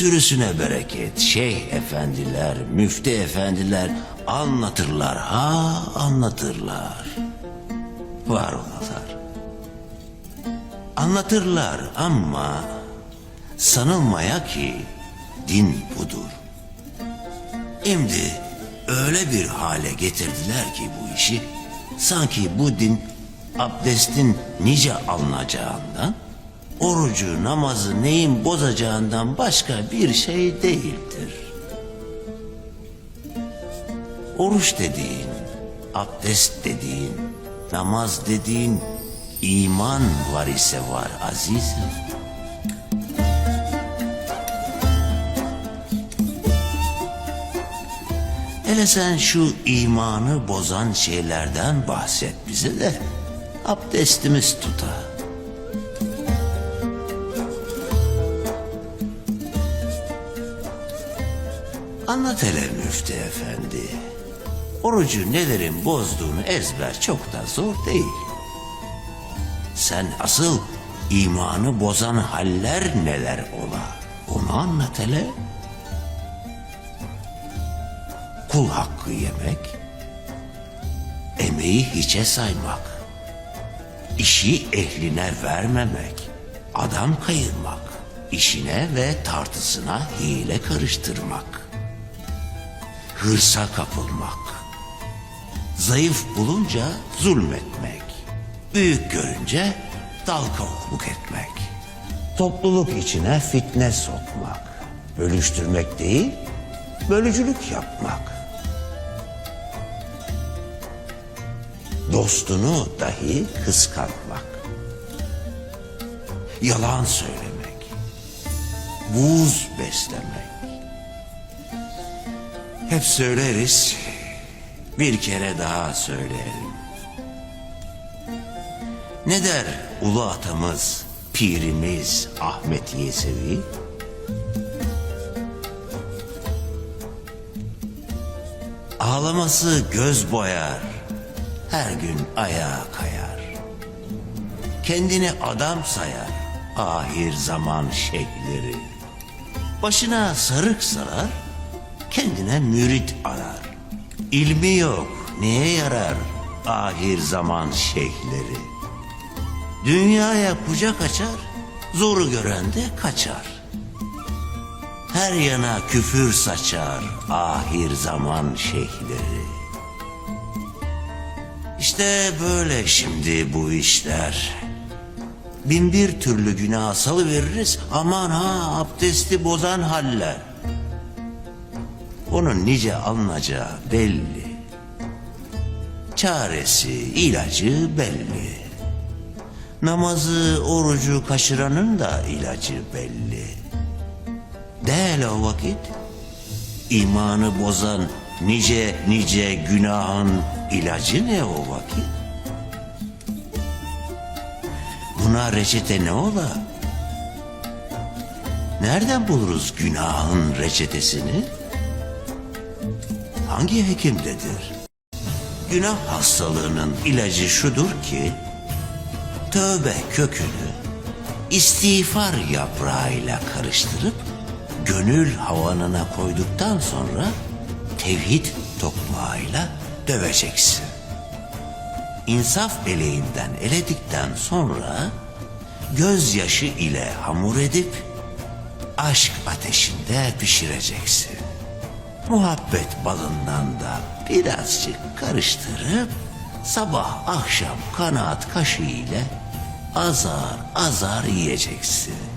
Sürüsüne bereket şeyh efendiler, müftü efendiler anlatırlar ha anlatırlar. Var olalar. Anlatırlar ama sanılmaya ki din budur. Şimdi öyle bir hale getirdiler ki bu işi sanki bu din abdestin nice alınacağından orucu namazı neyin bozacağından başka bir şey değildir. Oruç dediğin, abdest dediğin, namaz dediğin iman var ise var azizim. Hele sen şu imanı bozan şeylerden bahset bize de abdestimiz tuta. Anlat hele müftü efendi. Orucu nelerin bozduğunu ezber çok da zor değil. Sen asıl imanı bozan haller neler ola? Onu anlat hele. Kul hakkı yemek, emeği hiçe saymak, işi ehline vermemek, adam kayırmak, işine ve tartısına hile karıştırmak, hırsa kapılmak, zayıf bulunca zulmetmek, büyük görünce dal kavukluk etmek, topluluk içine fitne sokmak, bölüştürmek değil, bölücülük yapmak. Dostunu dahi kıskanmak. Yalan söylemek. Buz beslemek. Hep söyleriz. Bir kere daha söyleyelim. Ne der ulu atamız, pirimiz Ahmet Yesevi? Ağlaması göz boyar, her gün ayağa kayar. Kendini adam sayar, ahir zaman şeyhleri. Başına sarık sarar, kendine mürit arar. İlmi yok, neye yarar ahir zaman şeyhleri? Dünyaya kucak açar, zoru gören de kaçar. Her yana küfür saçar ahir zaman şeyhleri. İşte böyle şimdi bu işler. Bin bir türlü günah salıveririz aman ha abdesti bozan haller. Onun nice alınacağı belli. Çaresi, ilacı belli. Namazı, orucu kaçıranın da ilacı belli. Değil o vakit. İmanı bozan nice nice günahın ilacı ne o vakit? Buna reçete ne ola? Nereden buluruz günahın reçetesini? Hangi hekimdedir? Günah hastalığının ilacı şudur ki, tövbe kökünü istiğfar yaprağıyla karıştırıp gönül havanına koyduktan sonra tevhid tokmağıyla döveceksin. İnsaf eleğinden eledikten sonra gözyaşı ile hamur edip aşk ateşinde pişireceksin. Muhabbet balından da birazcık karıştırıp sabah akşam kanaat kaşığı ile azar azar yiyeceksin.